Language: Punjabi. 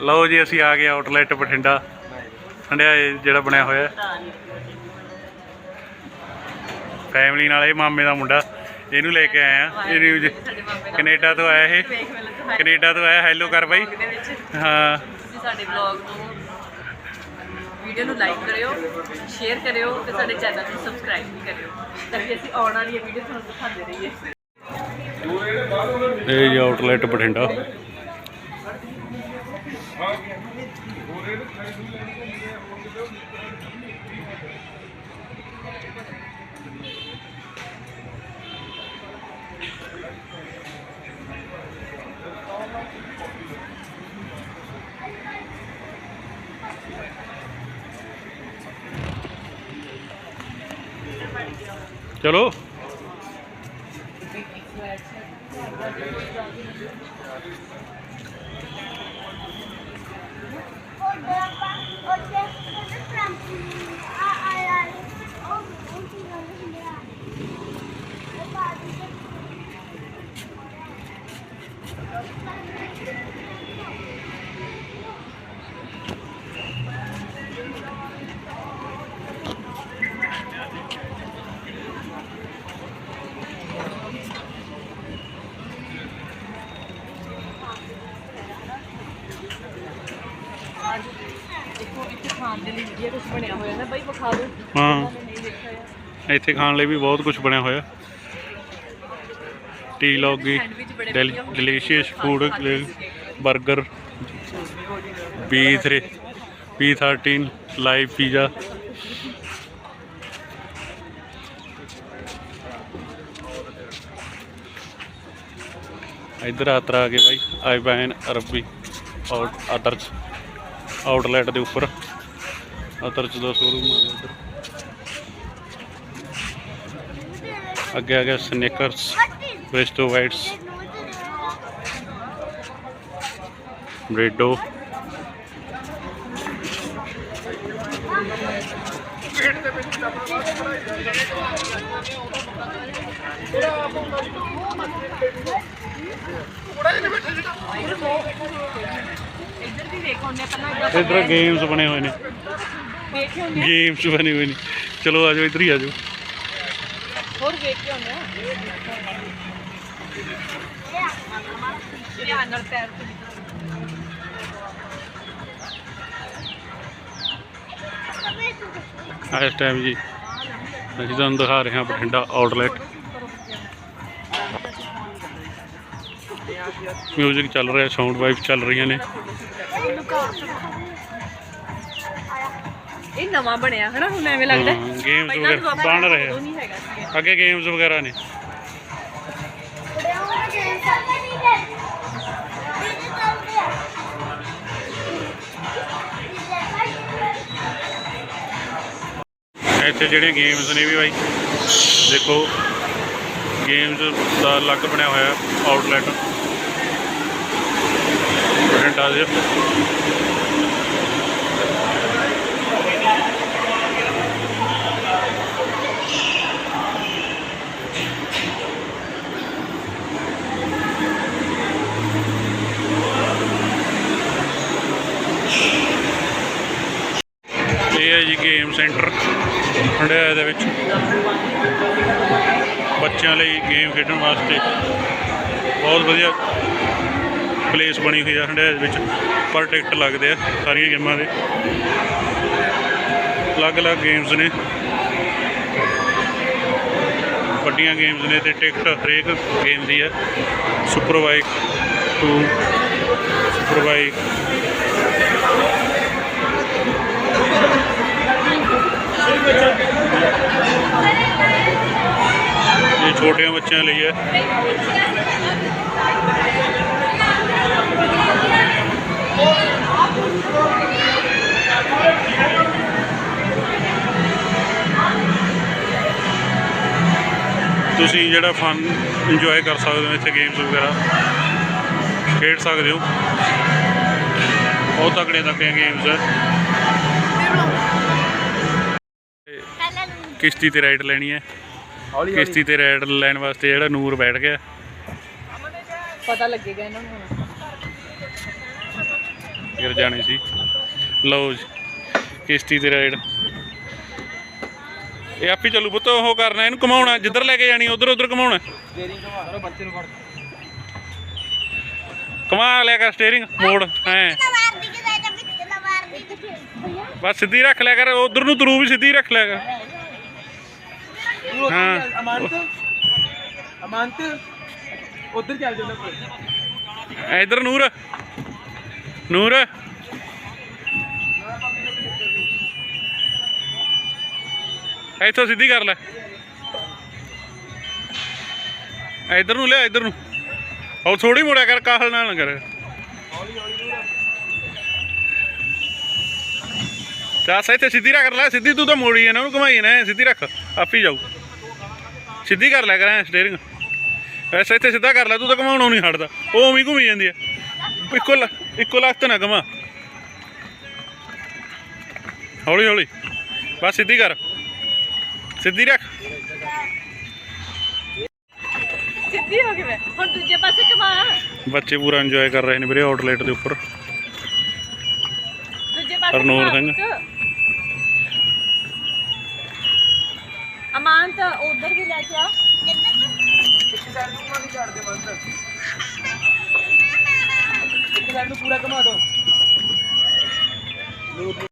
ਲਓ ਜੀ ਅਸੀਂ ਆ ਗਏ ਆਊਟਲੈਟ ਬਠਿੰਡਾ। ਹੰਡਿਆਏ ਜਿਹੜਾ ਬਣਿਆ ਹੋਇਆ। ਫੈਮਿਲੀ ਨਾਲ ਇਹ ਮਾਮੇ ਦਾ ਮੁੰਡਾ। ਇਹਨੂੰ ਲੈ ਕੇ ਆਏ ਆ। ਇਹ ਨਿਊਜ਼ ਕੈਨੇਡਾ ਤੋਂ ਆਇਆ ਇਹ। ਕੈਨੇਡਾ ਤੋਂ ਆਇਆ। ਹੈਲੋ ਕਰ ਬਾਈ। ਹਾਂ। ਸਾਡੇ ਵਲੌਗ ਨੂੰ ਵੀਡੀਓ ਨੂੰ ਲਾਈਕ ਕਰਿਓ ਸ਼ੇਅਰ ਕਰਿਓ ਤੇ ਸਾਡੇ ਚੈਨਲ ਨੂੰ ਸਬਸਕ੍ਰਾਈਬ ਵੀ ਕਰਿਓ। ਤਾਂ ਕਿ ਅਸੀਂ ਆਉਣ ਵਾਲੀਆਂ ਵੀਡੀਓ ਤੁਹਾਨੂੰ ਦਿਖਾਉਂਦੇ ਰਹੀਏ। ਇਹ ਆਊਟਲੈਟ ਬਠਿੰਡਾ। ਚਲੋ ਦੇਖੋ ਇੱਥੇ ਖਾਣ ਦੇ ਲਈ ਵਧੀਆ ਕੁਝ ਬਣਿਆ ਹੋਇਆ ਨਾ ਬਾਈ ਵਿਖਾ ਦਿਓ ਹਾਂ ਨਹੀਂ ਦੇਖਿਆ ਹੈ ਇੱਥੇ ਖਾਣ ਲਈ ਵੀ ਬਹੁਤ ਕੁਝ ਬਣਿਆ ਹੋਇਆ। ਟੀ ਲੌਗੀ ਡਿਲੀਸ਼ੀਅਸ ਫੂਡ 버ਗਰ B3 B13 ਲਾਈਵ ਪੀਜ਼ਾ। ਇਧਰ ਆਤਰਾ ਆ ਗਏ ਬਾਈ ਆਈਬੈਨ ਅਰਬੀ ਔਰ ਅਦਰਚ ਆਊਟਲੈਟ ਦੇ ਉੱਪਰ। ਅਦਰਚ ਦਾ ਸ਼ੋਰੂਮ ਆ ਗਿਆ ਇੱਧਰ। ਅੱਗੇ ਆ ਗਿਆ ਸਨੇਕਰਸ ਬ੍ਰਿਸਟੋ ਵਾਈਟਸ ਬ੍ਰੇਡੋ ਇੱਧਰ ਵੀ ਵੇਖ ਆਉਂਦੇ ਆ ਪਹਿਲਾਂ ਇੱਧਰ ਇਧਰ ਗੇਮਸ ਬਣੇ ਹੋਏ ਨੇ। ਵੇਖੇ ਹੁੰਦੇ ਗੇਮਸ ਬਣੇ ਹੋਏ ਨੇ। ਚਲੋ ਆਜੋ ਇੱਧਰ ਹੀ ਆਜੋ ਹੋਰ ਵੇਖ ਕੇ ਆਉਂਦੇ ਆ ਧਿਆਨ ਨਾਲ ਪੈਰ ਤੋਂ ਇਸ ਟਾਈਮ ਜੀ ਅਸੀਂ ਤੁਹਾਨੂੰ ਦਿਖਾ ਰਹੇ ਹਾਂ ਬਠਿੰਡਾ ਆਊਟਲੈਟ ਮਿਊਜ਼ਿਕ ਚੱਲ ਰਿਹਾ ਸਾਊਂਡ ਵਾਈਵ ਚੱਲ ਰਹੀਆਂ ਨੇ। ਇਹ ਨਵਾਂ ਬਣਿਆ ਹੈ ਨਾ ਹੁਣ ਐਵੇਂ ਲੱਗਦਾ। ਹਾਂ, games ਪਹਿਲਾਂ ਵਗੈਰਾ ਜਦੋਂ ਬਣ ਆਪਾਂ ਰਹੇ ਆ। ਉਦੋਂ ਨਹੀਂ ਹੈਗਾ ਸੀ ਅੱਗੇ ਗੇਮਸ ਵਗੈਰਾ ਨੇ ਇੱਥੇ ਜਿਹੜੇ ਗੇਮਸ ਨੇ ਵੀ ਬਾਈ ਦੇਖੋ ਗੇਮਸ ਦਾ ਅਲੱਗ ਬਣਿਆ ਹੋਇਆ ਆਊਟਲੈਟ ਬਠਿੰਡਾ ਦੇ ਇਹ ਹੈ ਜੀ ਗੇਮ ਸੈਂਟਰ ਹੰਡਿਆਇਆ ਦੇ ਵਿੱਚ। ਬੱਚਿਆਂ ਲਈ ਗੇਮ ਖੇਡਣ ਵਾਸਤੇ ਬਹੁਤ ਵਧੀਆ ਪਲੇਸ ਬਣੀ ਹੋਈ ਹੈ ਹੰਡਿਆਇਆ ਦੇ ਵਿੱਚ। ਪਰ ਟਿਕਟ ਲੱਗਦੇ ਆ ਸਾਰੀਆਂ ਗੇਮਾਂ ਦੇ। ਅਲੱਗ-ਅਲੱਗ ਗੇਮਸ ਨੇ। ਵੱਡੀਆਂ ਗੇਮਸ ਨੇ ਤੇ ਟਿਕਟ ਹਰੇਕ ਗੇਮ ਦੀ ਹੈ ਸੁਪਰ ਬਾਈਕ 2 ਸੁਪਰ ਬਾਈਕ ਛੋਟਿਆਂ ਬੱਚਿਆਂ ਲਈ ਹੈ। ਤੁਸੀਂ ਜਿਹੜਾ ਫਨ ਇੰਜੋਏ ਕਰ ਸਕਦੇ ਹੋ ਇੱਥੇ ਗੇਮਸ ਵਗੈਰਾ ਖੇਡ ਸਕਦੇ ਹੋ। ਬਹੁਤ ਤਕੜੀਆਂ ਤਕੜੀਆਂ ਗੇਮਸ ਹੈ। ਕਿਸ਼ਤੀ ਤੇ ਰਾਈਡ ਲੈਣੀ ਹੈ। ਕਿਸ਼ਤੀ ਤੇ ਰਾਈਡ ਲੈਣ ਵਾਸਤੇ ਜਿਹੜਾ ਨੂਰ ਬੈਠ ਗਿਆ। ਪਤਾ ਲੱਗੇਗਾ ਇਹਨਾਂ ਨੂੰ ਹੁਣ। ਫਿਰ ਜਾਣੀ ਸੀ। ਲਓ ਜੀ ਕਿਸ਼ਤੀ ਤੇ ਰਾਈਡ ਇਹ ਆਪੀ ਚੱਲੂ ਪੁੱਤ ਉਹ ਕਰਨਾ ਇਹਨੂੰ ਘਮਾਉਣਾ ਜਿੱਧਰ ਲੈ ਕੇ ਜਾਣੀ ਉਧਰ ਉਧਰ ਘਮਾਉਣਾ। ਘੁਮਾ ਨੂੰ ਲਿਆ ਕਰ ਸਟੀਅਰਿੰਗ ਮੋੜ ਐ। ਵਾਰਦੀ ਕਿ ਬੈਠਾ ਪਿੱਛੇ ਵਾਰਦੀ ਕਿ ਬਸ ਸਿੱਧੀ ਰੱਖ ਲਿਆ ਕਰ ਉਧਰ ਨੂੰ ਤਰੂ ਵੀ ਸਿੱਧੀ ਰੱਖ ਲਿਆ ਕਰ। ਹਾਂ। ਚੱਲ, ਅਮੰਤ ਅਮੰਤ ਉਧਰ ਚੱਲ ਜਾਂਦਾ ਕੋਈ ਇਧਰ ਨੂਰ। ਨੂਰ। ਇੱਥੋਂ ਸਿੱਧੀ ਕਰ ਲੈ। ਇਧਰ ਨੂੰ ਲਿਆ ਇਧਰ ਨੂੰ। ਉਹ ਥੋੜੀ ਮੋੜਿਆ ਕਰ ਕਾਹਲ ਨਾਲ ਕਰ। ਚਾਹ ਇੱਥੇ ਸਿੱਧੀ ਰੱਖ ਲੈ ਸਿੱਧੀ ਤੂੰ ਤਾਂ ਮੋੜੀ ਹੈ ਨਾ ਉਹਨੂੰ ਘੁਮਾਈ ਨਾ ਸਿੱਧੀ ਰੱਖ ਆਪੀ ਜਾਊ। ਸਿੱਧੀ ਕਰ ਲਿਆ ਕਰ ਸਟੀਅਰਿੰਗ ਐਸਾ ਇੱਥੇ ਸਿੱਧਾ ਕਰ ਲੈ ਤੂੰ ਤਾਂ ਘਮਾਉਣੋਂ ਨਹੀਂ ਹਟਦਾ ਉਹ ਉਵੇਂ ਘੁੰਮੀ ਜਾਂਦੀ ਹੈ ਇੱਕੋ ਲ- ਇੱਕੋ ਲੱਖ ਤੇ ਨਾ ਘਮਾ। ਹੌਲੀ ਹੌਲੀ ਬਸ ਸਿੱਧੀ ਕਰ। ਸਿੱਧੀ ਰੱਖ। ਸਿੱਧੀ ਹੋ ਗਈ ਮੈਂ ਹੁਣ ਦੂਜੇ ਪਾਸੇ ਕਮਾ ਬੱਚੇ ਪੂਰਾ ਇੰਜੋਏ ਕਰ ਰਹੇ ਨੇ ਵੀਰੇ ਆਊਟਲੈਟ ਦੇ ਉੱਪਰ। ਦੂਜੇ ਪਾਸੇ ਹਰਨੂਰ ਘੁਮਾ ਸਿੰਘ। ਸਮਾਨ ਉਧਰ ਵੀ ਲੈ ਕੇ ਆ ਇੱਕ ਸਾਈਡ ਇੱਕ ਸਾਈਡ ਨੂੰ ਪੂਰਾ ਘੁਮਾ ਦਿਓ।